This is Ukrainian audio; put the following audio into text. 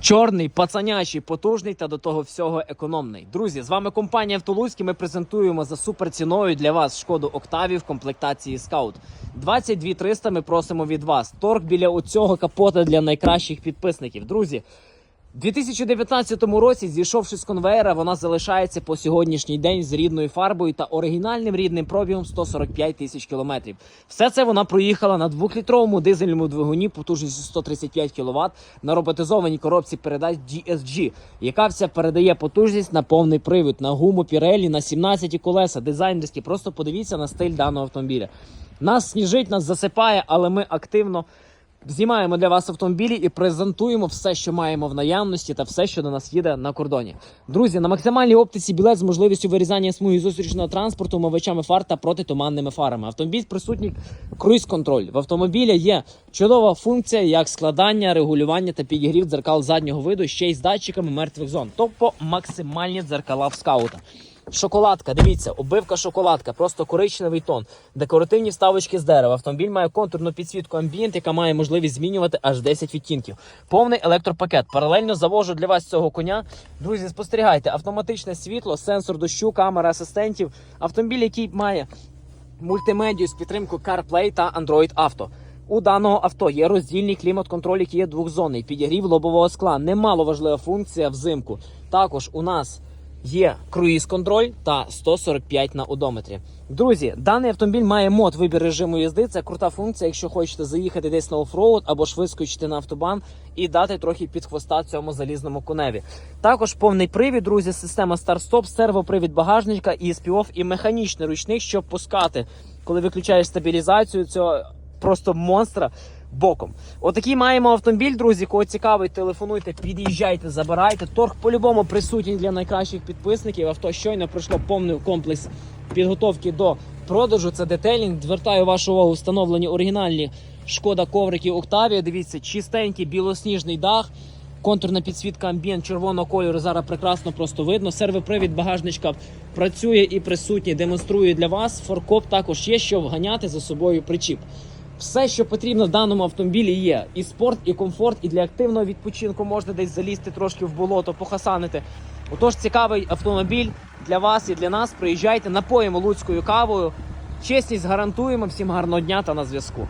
Чорний, пацанячий, потужний та до того всього економний. Друзі, з вами компанія Автолуцькі. Ми презентуємо за суперціною для вас шкоду Октаві в комплектації Скаут. 22 300 ми просимо від вас. Торг біля оцього капота для найкращих підписників. Друзі, у 2019 році, зійшовши з конвейера, вона залишається по сьогоднішній день з рідною фарбою та оригінальним рідним пробігом 145 тисяч кілометрів. Все це вона проїхала на двохлітровому дизельному двигуні потужністю 135 кВт на роботизованій коробці передач DSG, яка вся передає потужність на повний привід, на гуму Pirelli, на 17 колеса, дизайнерські. Просто подивіться на стиль даного автомобіля. Нас сніжить, нас засипає, але ми активно. Знімаємо для вас автомобілі і презентуємо все, що маємо в наявності, та все, що до нас їде на кордоні. Друзі, на максимальній оптиці білет з можливістю вирізання смуги зустрічного транспорту, мовичами фар та протитуманними фарами. Автомобіль присутній круїз-контроль. В автомобіля є чудова функція, як складання, регулювання та підігрів дзеркал заднього виду ще й з датчиками мертвих зон, тобто максимальні дзеркала в скаута. Шоколадка, дивіться, оббивка шоколадка, просто коричневий тон, декоративні вставочки з дерева. Автомобіль має контурну підсвітку амбієнт, яка має можливість змінювати аж 10 відтінків. Повний електропакет. Паралельно завожу для вас цього коня. Друзі, спостерігайте, автоматичне світло, сенсор дощу, камера асистентів. Автомобіль, який має мультимедію з підтримкою CarPlay та Android Auto. У даного авто є роздільний клімат-контроль, який є двохзонний, підігрів лобового скла. Немало важлива функція взимку. Також у нас є круїз-контроль та 145 на одометрі. Друзі, даний автомобіль має мод вибір режиму їзди. Це крута функція, якщо хочете заїхати десь на офроуд або ж вискочити на автобан і дати трохи під хвоста цьому залізному коневі. Також повний привід, друзі, система старт-стоп, сервопривід багажника і спів і механічний ручник, щоб пускати, коли виключаєш стабілізацію цього просто монстра. Боком, отакий маємо автомобіль, друзі. Кого цікавить, телефонуйте, під'їжджайте, забирайте. Торг по-любому присутній для найкращих підписників. Авто щойно пройшло повний комплекс підготовки до продажу. Це детейлінг. Звертаю вашу увагу, встановлені оригінальні шкода коврики Октавія. Дивіться, чистенький білосніжний дах. Контурна підсвітка амбієнт червоного кольору зараз прекрасно просто видно. Сервопривід багажничка працює і присутній, демонструю для вас. Форкоп також є, що вганяти за собою причіп. Все, що потрібно в даному автомобілі, є і спорт, і комфорт, і для активного відпочинку можна десь залізти трошки в болото, похасанити. Отож, цікавий автомобіль для вас і для нас. Приїжджайте, напоїмо луцькою кавою. Чесність гарантуємо. Всім гарного дня та на зв'язку.